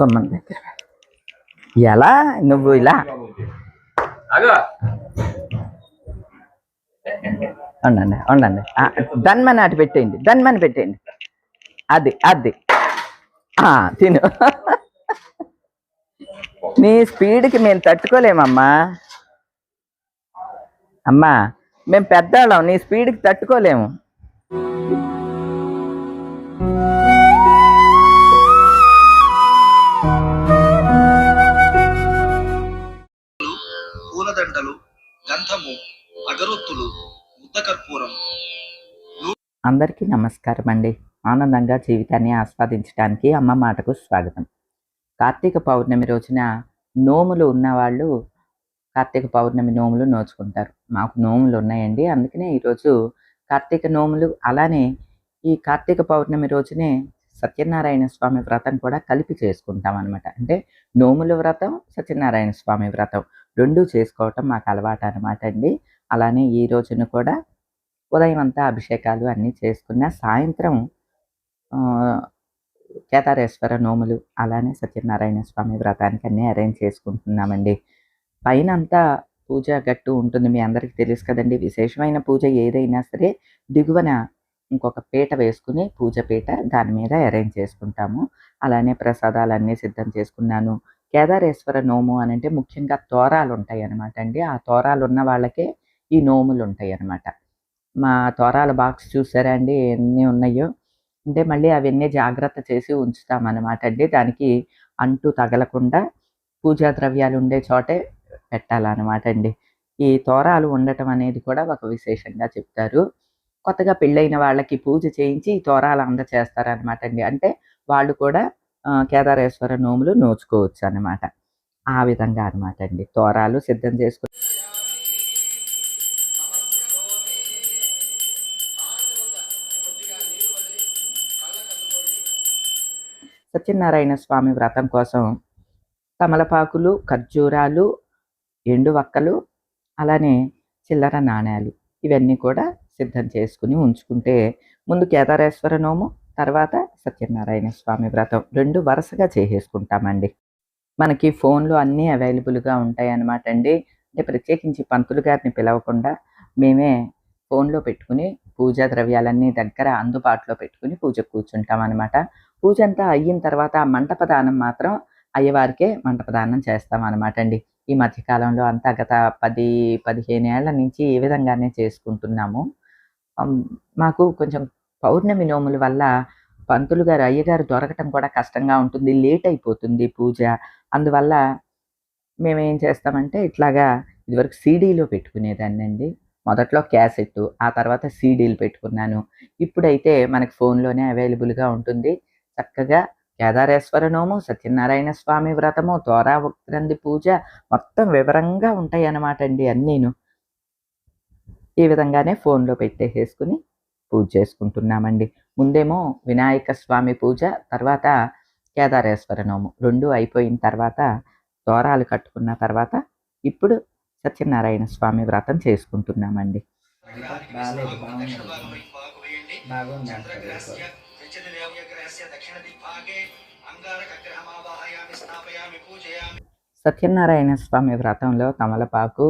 గుమ్మం దగ్గర ఎలా? నువ్వు ఇలా. ఉండండి ఉండండి. దన్మని అటు పెట్టేయండి దన్మని పెట్టేయండి. అది అది. తిను. నీ స్పీడ్కి మేము తట్టుకోలేమమ్మా. అమ్మా మేము పెద్దవాళ్ళం నీ స్పీడ్కి తట్టుకోలేము. అందరికీ నమస్కారం అండి ఆనందంగా జీవితాన్ని ఆస్వాదించడానికి అమ్మ మాటకు స్వాగతం. కార్తీక పౌర్ణమి రోజున నోములు ఉన్నవాళ్ళు కార్తీక పౌర్ణమి నోములు నోచుకుంటారు. మాకు నోములు ఉన్నాయండి. అందుకనే ఈరోజు కార్తీక నోములు అలానే ఈ కార్తీక పౌర్ణమి రోజునే సత్యనారాయణ స్వామి వ్రతం కూడా కలిపి చేసుకుంటాం అనమాట అంటే నోముల వ్రతం సత్యనారాయణ స్వామి వ్రతం రెండూ చేసుకోవటం మాకు అలవాటు అనమాట అండి. అలానే ఈ రోజున కూడా ఉదయం అంతా అభిషేకాలు అన్నీ చేసుకున్న సాయంత్రం కేదారేశ్వర నోములు అలానే సత్యనారాయణ స్వామి వ్రతానికి అన్నీ అరేంజ్ చేసుకుంటున్నామండి. పైన అంతా పూజ గట్టు ఉంటుంది మీ అందరికీ తెలుసు కదండి. విశేషమైన పూజ ఏదైనా సరే దిగువన ఇంకొక పీట వేసుకుని పూజ పీట దాని మీద అరేంజ్ చేసుకుంటాము. అలానే ప్రసాదాలు అన్నీ సిద్ధం చేసుకున్నాను. కేదారేశ్వర నోము అని అంటే ముఖ్యంగా తోరాలు ఉంటాయి అన్నమాట అండి. ఆ తోరాలు ఉన్న వాళ్ళకే ఈ నోములు ఉంటాయి అన్నమాట మా తోరాల బాక్స్ చూసారా అండి? ఎన్ని ఉన్నాయో. అంటే మళ్ళీ అవన్నీ జాగ్రత్త చేసి ఉంచుతామన్నమాట అండి. దానికి అంటు తగలకుండా పూజా ద్రవ్యాలు ఉండే చోటే పెట్టాలన్నమాట అండి. ఈ తోరాలు ఉండటం అనేది కూడా ఒక విశేషంగా చెప్తారు. కొత్తగా పెళ్ళైన వాళ్ళకి పూజ చేయించి ఈ తోరాలు అందచేస్తారనమాట అండి. అంటే వాళ్ళు కూడా కేదారేశ్వర నోములు నోచుకోవచ్చు అన్నమాట ఆ విధంగా అనమాట అండి. తోరాలు సిద్ధం చేసుకు సత్యనారాయణ స్వామి వ్రతం కోసం తమలపాకులు ఖర్జూరాలు ఎండు వక్కలు అలానే చిల్లర నాణేలు ఇవన్నీ కూడా సిద్ధం చేసుకుని ఉంచుకుంటే ముందు కేదారేశ్వర నోము తర్వాత సత్యనారాయణ స్వామి వ్రతం రెండు వరుసగా చేసేసుకుంటామండి. మనకి ఫోన్లో అన్నీ అవైలబుల్గా ఉంటాయి అన్నమాట అండి. అంటే ప్రత్యేకించి పంతులు గారిని పిలవకుండా మేమే ఫోన్లో పెట్టుకుని పూజా ద్రవ్యాలన్నీ దగ్గర అందుబాటులో పెట్టుకుని పూజ కూర్చుంటాం అనమాట పూజ అంతా అయిన తర్వాత మంటపదానం మాత్రం అయ్యవారికే మంటపదానం చేస్తాం అనమాట అండి ఈ మధ్యకాలంలో అంతా గత పది పదిహేను ఏళ్ళ నుంచి ఈ విధంగానే చేసుకుంటున్నాము. మాకు కొంచెం పౌర్ణమి నోముల వల్ల పంతులు గారు అయ్యగారు దొరకటం కూడా కష్టంగా ఉంటుంది లేట్ అయిపోతుంది పూజ. అందువల్ల మేమేం చేస్తామంటే ఇట్లాగా ఇదివరకు సీడీలో పెట్టుకునేదాన్ని అండి మొదట్లో క్యాసెట్ ఆ తర్వాత సీడీలు పెట్టుకున్నాను. ఇప్పుడైతే మనకు ఫోన్లోనే అవైలబుల్గా ఉంటుంది. చక్కగా కేదారేశ్వర నోము సత్యనారాయణ స్వామి వ్రతము తోరా ఉక్రంది పూజ మొత్తం వివరంగా ఉంటాయి అన్నమాట అండి అన్నీను. ఈ విధంగానే ఫోన్లో పెట్టేసేసుకుని పూజ చేసుకుంటున్నామండి. ముందేమో వినాయక స్వామి పూజ తర్వాత కేదారేశ్వర నోము రెండు అయిపోయిన తర్వాత దోరాలు కట్టుకున్న తర్వాత ఇప్పుడు సత్యనారాయణ స్వామి వ్రతం చేసుకుంటున్నామండి. బాగుంది. సత్యనారాయణ స్వామి వ్రతంలో తమలపాకు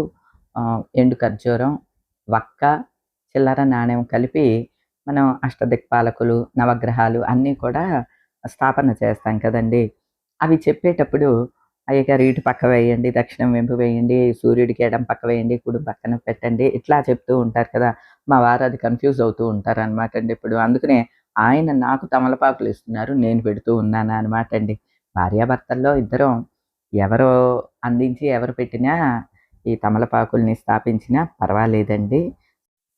ఎండు ఖర్జూరం వక్క చిల్లర నాణ్యం కలిపి మనం అష్టదిక్పాలకులు నవగ్రహాలు అన్నీ కూడా స్థాపన చేస్తాం కదండి. అవి చెప్పేటప్పుడు అయ్యగారు ఇటు పక్క వేయండి దక్షిణం వెంపు వేయండి సూర్యుడికి ఎడం పక్క వేయండి కుడి పక్కన పెట్టండి ఇట్లా చెప్తూ ఉంటారు కదా. మా వారు అది కన్ఫ్యూజ్ అవుతూ ఉంటారు అనమాట అండి ఇప్పుడు. అందుకనే ఆయన నాకు తమలపాకులు ఇస్తున్నారు నేను పెడుతూ ఉన్నాను అనమాట అండి. భార్యాభర్తల్లో ఇద్దరం ఎవరు అందించి ఎవరు పెట్టినా ఈ తమలపాకుల్ని స్థాపించినా పర్వాలేదండి.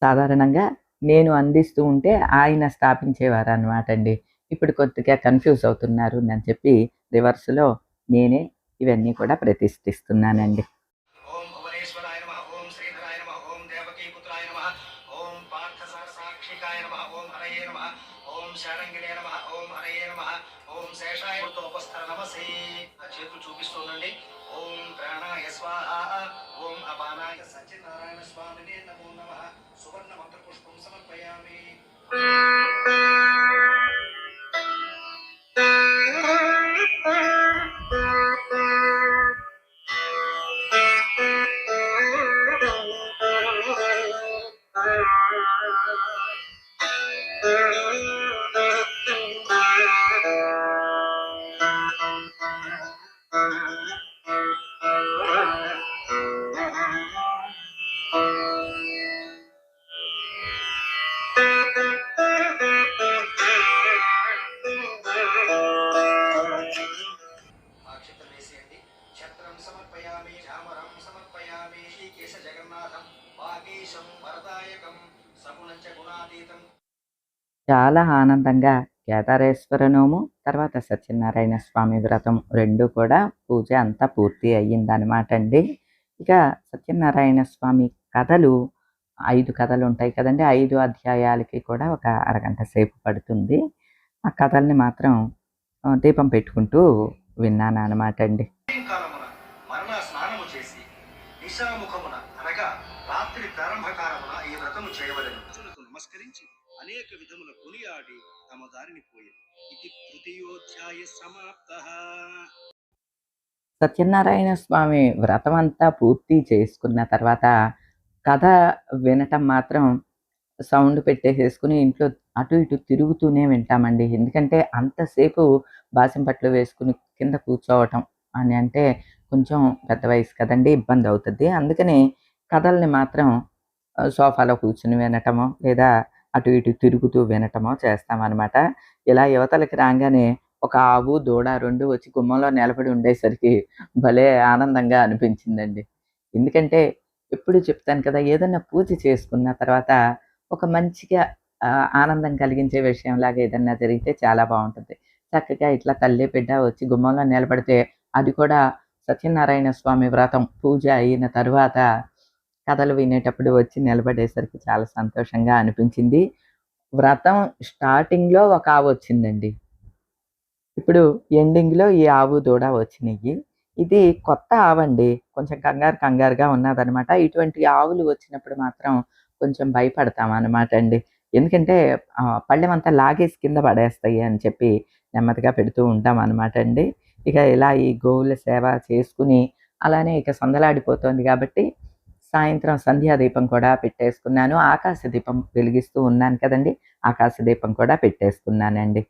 సాధారణంగా నేను అందిస్తూ ఉంటే ఆయన స్థాపించేవారు అనమాట అండి. ఇప్పుడు కొద్దిగా కన్ఫ్యూజ్ అవుతున్నారు అని చెప్పి రివర్స్లో నేనే ఇవన్నీ కూడా ప్రతిష్ఠిస్తున్నానండి. ఓం సత్యనారాయణ స్వామినే నమో నమ. సువర్ణ మంత్రపుష్పం సమర్పయామి. చాలా ఆనందంగా కేదారేశ్వర నోము తర్వాత సత్యనారాయణ స్వామి వ్రతం రెండు కూడా పూజ అంతా పూర్తి అయ్యిందనమాట అండి. ఇక సత్యనారాయణ స్వామి కథలు ఐదు కథలు ఉంటాయి కదండి. ఐదు అధ్యాయాలకి కూడా ఒక అరగంట సేపు పడుతుంది. ఆ కథల్ని మాత్రం దీపం పెట్టుకుంటూ విన్నాను అనమాట అండి ఇది తృతీయోధ్యాయ సమాప్త. సత్యనారాయణ స్వామి వ్రతం అంతా పూర్తి చేసుకున్న తర్వాత కథ వినటం మాత్రం సౌండ్ పెట్టేసేసుకుని ఇంట్లో అటు ఇటు తిరుగుతూనే వింటామండి. ఎందుకంటే అంతసేపు బాసింపట్లు వేసుకుని కింద కూర్చోవటం అని అంటే కొంచెం పెద్ద వయసు కదండి ఇబ్బంది అవుతుంది. అందుకని కథల్ని మాత్రం సోఫాలో కూర్చుని వినటము లేదా అటు ఇటు తిరుగుతూ వినటమో చేస్తామన్నమాట. ఇలా యువతలకి రాగానే ఒక ఆవు దూడ రెండు వచ్చి గుమ్మంలో నిలబడి ఉండేసరికి భలే ఆనందంగా అనిపించిందండి. ఎందుకంటే ఎప్పుడు చెప్తాను కదా ఏదైనా పూజ చేసుకున్న తర్వాత ఒక మంచిగా ఆనందం కలిగించే విషయంలాగా ఏదన్నా జరిగితే చాలా బాగుంటుంది. చక్కగా ఇట్లా తల్లి బిడ్డ వచ్చి గుమ్మంలో నిలబడితే అది కూడా సత్యనారాయణ స్వామి వ్రతం పూజ అయిన తర్వాత కథలు వినేటప్పుడు వచ్చి నిలబడేసరికి చాలా సంతోషంగా అనిపించింది. వ్రతం స్టార్టింగ్లో ఒక ఆవు వచ్చిందండి. ఇప్పుడు ఎండింగ్లో ఈ ఆవు దూడ వచ్చినాయి ఇది కొత్త ఆవండి. కొంచెం కంగారు కంగారుగా ఉన్నదనమాట. ఇటువంటి ఆవులు వచ్చినప్పుడు మాత్రం కొంచెం భయపడతాం అనమాట అండి. ఎందుకంటే పళ్ళెమంతా పళ్ళెం అంతా లాగేసి కింద పడేస్తాయి అని చెప్పి నెమ్మదిగా పెడుతూ ఉంటాం అనమాట అండి. ఇక ఇలా ఈ గోవుల సేవ చేసుకుని అలానే ఇక సందలాడిపోతుంది కాబట్టి సాయంత్రం సంధ్యా దీపం కూడా పెట్టేసుకున్నాను. ఆకాశ దీపం వెలిగిస్తూ ఉన్నాను కదండి. ఆకాశ దీపం కూడా పెట్టేసుకున్నానండి.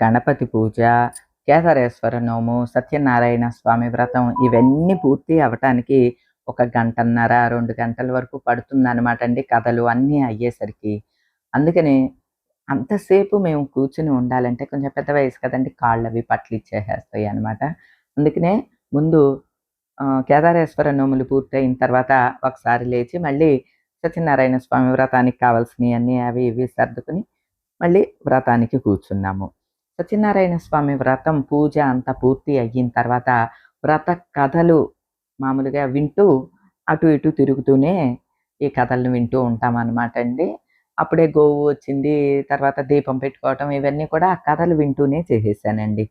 గణపతి పూజ కేదారేశ్వర నోము సత్యనారాయణ స్వామి వ్రతం ఇవన్నీ పూర్తి అవటానికి ఒక గంటన్నర రెండు గంటల వరకు పడుతుందన్నమాట అండి కథలు అన్నీ అయ్యేసరికి. అందుకని అంతసేపు మేము కూర్చుని ఉండాలంటే కొంచెం పెద్ద వయసు కదండి కాళ్ళు అవి పట్లు ఇచ్చేసేస్తాయి అనమాట అందుకనే ముందు కేదారేశ్వర నోములు పూర్తయిన తర్వాత ఒకసారి లేచి మళ్ళీ సత్యనారాయణ స్వామి వ్రతానికి కావాల్సినవి అన్నీ అవి ఇవి సర్దుకుని మళ్ళీ వ్రతానికి కూర్చున్నాము. సత్యనారాయణ స్వామి వ్రతం పూజ అంతా పూర్తి అయిన తర్వాత వ్రత కథలు మామూలుగా వింటూ అటు ఇటు తిరుగుతూనే ఈ కథలను వింటూ ఉంటామన్నమాట అండి. అప్పుడే గోవు వచ్చింది తర్వాత దీపం పెట్టుకోవటం ఇవన్నీ కూడా ఆ కథలు వింటూనే చేసేసానండి.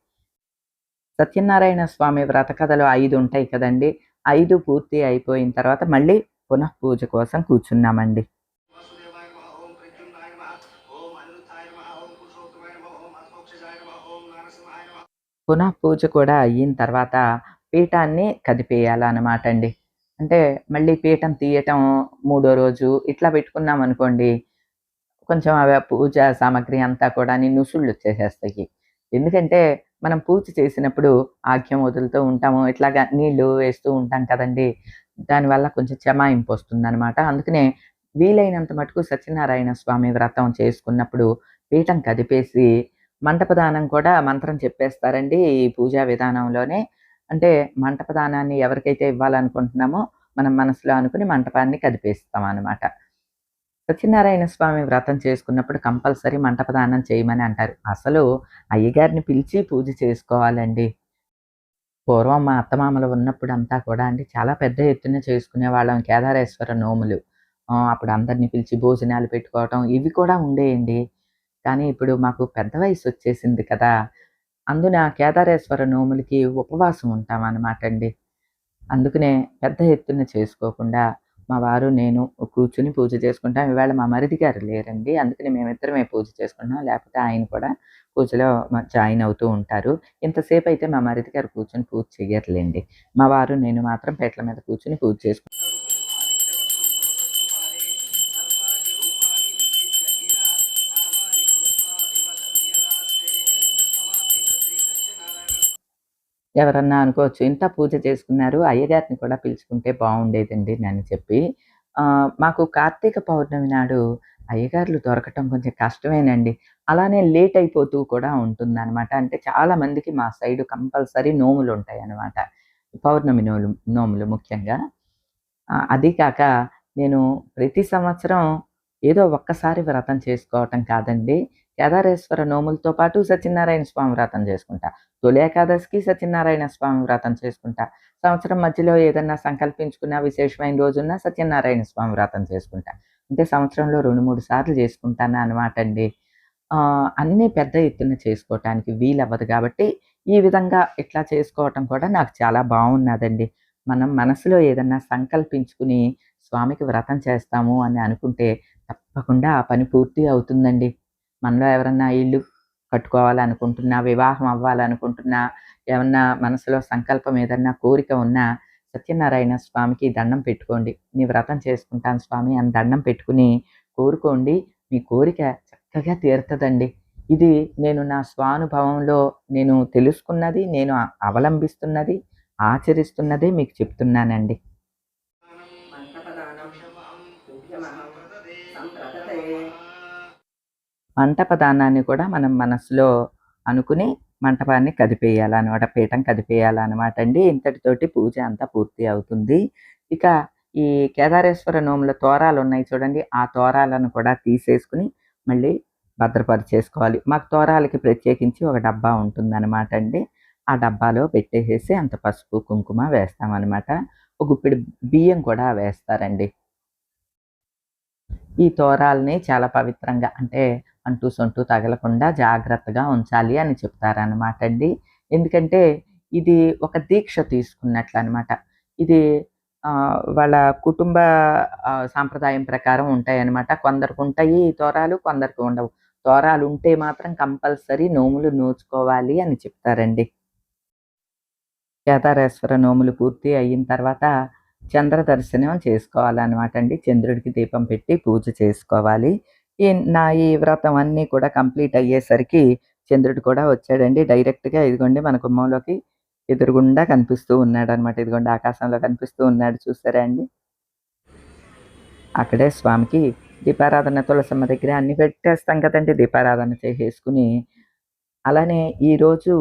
సత్యనారాయణ స్వామి వ్రత కథలు ఐదు ఉంటాయి కదండి. ఐదు పూర్తి అయిపోయిన తర్వాత మళ్ళీ పునః పూజ కోసం కూర్చున్నామండి. పునః పూజ కూడా అయిన తర్వాత పీఠాన్ని కదిపేయాలన్నమాట అండి అంటే మళ్ళీ పీఠం తీయటం మూడో రోజు ఇట్లా పెట్టుకున్నాం అనుకోండి కొంచెం అవి పూజ సామాగ్రి అంతా కూడా నుసుళ్ళు వచ్చేసేస్తాయి ఎందుకంటే మనం పూజ చేసినప్పుడు ఆగ్యం వదులుతూ ఉంటాము ఇట్లాగా నీళ్ళు వేస్తూ ఉంటాం కదండి. దానివల్ల కొంచెం చెమాయింపు వస్తుంది అనమాట అందుకనే వీలైనంత మటుకు సత్యనారాయణ స్వామి వ్రతం చేసుకున్నప్పుడు పీఠం కదిపేసి మంటపదానం కూడా మంత్రం చెప్పేస్తారండి ఈ పూజా విధానంలోనే. అంటే మంటపదానాన్ని ఎవరికైతే ఇవ్వాలనుకుంటున్నామో మనం మనసులో అనుకుని మంటపాన్ని కదిపేస్తాం అనమాట సత్యనారాయణ స్వామి వ్రతం చేసుకున్నప్పుడు కంపల్సరీ మంటపదానం చేయమని అంటారు. అసలు అయ్యగారిని పిలిచి పూజ చేసుకోవాలండి. పూర్వం మా అత్తమామలు ఉన్నప్పుడు అంతా కూడా అండి చాలా పెద్ద ఎత్తున చేసుకునే వాళ్ళం కేదారేశ్వర నోములు. అప్పుడు అందరినీ పిలిచి భోజనాలు పెట్టుకోవటం ఇవి కూడా ఉండేయండి. కానీ ఇప్పుడు మాకు పెద్ద వయసు వచ్చేసింది కదా! అందున కేదారేశ్వర నోములకి ఉపవాసం ఉంటాం అన్నమాట అండి. అందుకనే పెద్ద ఎత్తున చేసుకోకుండా మా వారు నేను కూర్చుని పూజ చేసుకుంటాం. ఇవాళ మా మరిది గారు లేరండి. అందుకని మేమిద్దరమే పూజ చేసుకుంటాం లేకపోతే ఆయన కూడా పూజలో జాయిన్ అవుతూ ఉంటారు. ఇంతసేపు అయితే మా మరిది గారు కూర్చొని పూజ చేయట్లేండి మా వారు, నేను మాత్రం పెట్ల మీద కూర్చొని పూజ చేసుకుంటాం. ఎవరన్నా అనుకోవచ్చు, ఇంత పూజ చేసుకున్నారు, అయ్యగారిని కూడా పిలుచుకుంటే బాగుండేదండి అని చెప్పి. మాకు కార్తీక పౌర్ణమి నాడు అయ్యగార్లు దొరకటం కొంచెం కష్టమేనండి. అలానే లేట్ అయిపోతూ కూడా ఉంటుందన్నమాట అంటే చాలా మందికి మా సైడు కంపల్సరీ నోములు ఉంటాయి అన్నమాట పౌర్ణమి నోలు నోములు ముఖ్యంగా. అది కాక నేను ప్రతి సంవత్సరం ఏదో ఒక్కసారి వ్రతం చేసుకోవటం కాదండి. కేదారేశ్వర నోములతో పాటు సత్యనారాయణ స్వామి వ్రతం చేసుకుంటా. తొలి ఏకాదశికి సత్యనారాయణ స్వామి వ్రతం చేసుకుంటా. సంవత్సరం మధ్యలో ఏదన్నా సంకల్పించుకున్న విశేషమైన రోజున్న సత్యనారాయణ స్వామి వ్రతం చేసుకుంటా. అంటే సంవత్సరంలో 2, 3 సార్లు చేసుకుంటాను అనమాట అండి అన్నీ పెద్ద ఎత్తున చేసుకోవటానికి వీలవ్వదు కాబట్టి ఈ విధంగా ఇట్లా చేసుకోవటం కూడా నాకు చాలా బాగున్నదండి మనం మనసులో ఏదన్నా సంకల్పించుకుని స్వామికి వ్రతం చేస్తాము అని అనుకుంటే తప్పకుండా ఆ పని పూర్తి అవుతుందండి. మనలో ఎవరన్నా ఇల్లు కట్టుకోవాలనుకుంటున్నా, వివాహం అవ్వాలనుకుంటున్నా, ఏమన్నా మనసులో సంకల్పం ఏదన్నా కోరిక ఉన్నా సత్యనారాయణ స్వామికి దండం పెట్టుకోండి. నీ వ్రతం చేసుకుంటాను స్వామి అని దండం పెట్టుకుని కోరుకోండి. మీ కోరిక చక్కగా తీరుతుందండి ఇది నేను నా స్వానుభవంలో నేను తెలుసుకున్నది, నేను అవలంబిస్తున్నది, ఆచరిస్తున్నదే మీకు చెప్తున్నానండి. మంటపదానాన్ని కూడా మనం మనసులో అనుకుని మంటపాన్ని కదిపేయాలన్నమాట పీఠం కదిపేయాలన్నమాట అండి. ఇంతటితోటి పూజ అంతా పూర్తి అవుతుంది. ఇక ఈ కేదారేశ్వర నోముల తోరాలు ఉన్నాయి చూడండి. ఆ తోరాలను కూడా తీసేసుకొని మళ్ళీ భద్రపరిచేసుకోవాలి. మాకు తోరాలకి ప్రత్యేకించి ఒక డబ్బా ఉంటుందనమాట అండి. ఆ డబ్బాలో పెట్టేసేసి అంత పసుపు, కుంకుమ వేస్తామన్నమాట ఒక గుప్పిడి బియ్యం కూడా వేస్తారండి. ఈ తోరాలని చాలా పవిత్రంగా అంటే అంటూ సొంటు తగలకుండా జాగ్రత్తగా ఉంచాలి అని చెప్తారనమాట అండి. ఎందుకంటే ఇది ఒక దీక్ష తీసుకున్నట్లు అనమాట ఇది వాళ్ళ కుటుంబ సాంప్రదాయం ప్రకారం ఉంటాయి అనమాట కొందరికుంటాయి ఈ తోరాలు, కొందరికి ఉండవు. తోరాలుంటే మాత్రం కంపల్సరీ నోములు నోచుకోవాలి అని చెప్తారండి. కేదారేశ్వర నోములు పూర్తి అయిన తర్వాత చంద్ర దర్శనం చేసుకోవాలన్నమాట అండి. చంద్రుడికి దీపం పెట్టి పూజ చేసుకోవాలి. ఈ నా ఈ వ్రతం అన్నీ కూడా కంప్లీట్ అయ్యేసరికి చంద్రుడు కూడా వచ్చాడండి. డైరెక్ట్‌గా ఇదిగోండి మన గుమ్మంలోకి ఎదురుగుండా కనిపిస్తూ ఉన్నాడనమాట. ఇదిగోండి ఆకాశంలో కనిపిస్తూ ఉన్నాడు చూసారా అండి? అక్కడే స్వామికి దీపారాధన తులసమ్మ దగ్గర అన్ని పెట్టేస్తాం కదండి దీపారాధన చేసేసుకుని అలానే ఈరోజు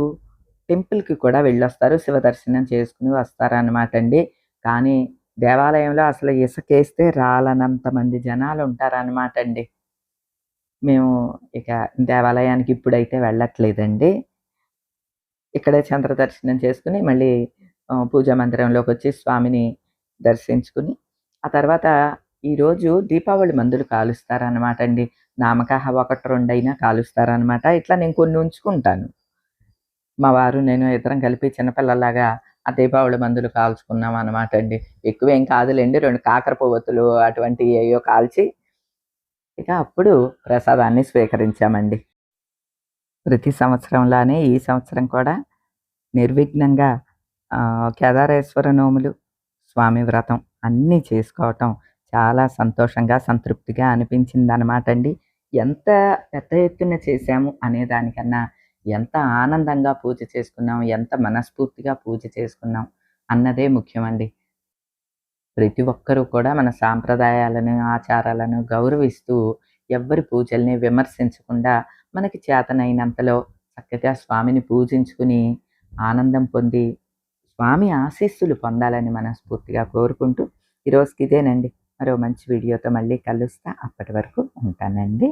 టెంపుల్‌కి కూడా వెళ్ళొస్తారు. శివ దర్శనం చేసుకుని వస్తారనమాట అండి. కానీ దేవాలయంలో అసలు ఇసకేస్తే రాలనంత మంది జనాలు ఉంటారనమాట అండి. మేము ఇక దేవాలయానికి ఇప్పుడైతే వెళ్ళట్లేదండి. ఇక్కడే చంద్ర దర్శనం చేసుకుని మళ్ళీ పూజా మందిరంలోకి వచ్చి స్వామిని దర్శించుకుని, ఆ తర్వాత ఈరోజు దీపావళి మందులు కాలుస్తారనమాట అండి. నామకాహ 1, 2 అయినా కాలుస్తారనమాట. ఇట్లా నేను కొన్ని ఉంచుకుంటాను. మా వారు, నేను ఇద్దరం కలిపి చిన్నపిల్లల్లాగా ఆ దీపావళి మందులు కాల్చుకున్నాం అనమాట అండి. ఎక్కువేం కాదులేండి రెండు కాకర పువ్వొత్తులు అటువంటి ఏయో కాల్చి ఇక అప్పుడు ప్రసాదాన్ని స్వీకరించామండి. ప్రతి సంవత్సరంలానే ఈ సంవత్సరం కూడా నిర్విఘ్నంగా కేదారేశ్వర నోములు, స్వామి వ్రతం అన్నీ చేసుకోవటం చాలా సంతోషంగా, సంతృప్తిగా అనిపించింది అనమాట అండి. ఎంత పెద్ద ఎత్తున చేశాము అనే దానికన్నా ఎంత ఆనందంగా పూజ చేసుకున్నాం, ఎంత మనస్ఫూర్తిగా పూజ చేసుకున్నాం అన్నదే ముఖ్యమండి. ప్రతి ఒక్కరూ కూడా మన సాంప్రదాయాలను, ఆచారాలను గౌరవిస్తూ ఎవ్వరి పూజల్ని విమర్శించకుండా మనకి చేతనైనంతలో చక్కగా స్వామిని పూజించుకుని, ఆనందం పొంది, స్వామి ఆశీస్సులు పొందాలని మనస్ఫూర్తిగా కోరుకుంటూ ఈరోజుకి ఇదేనండి. మరో మంచి వీడియోతో మళ్ళీ కలుస్తా. అప్పటి వరకు ఉంటానండి.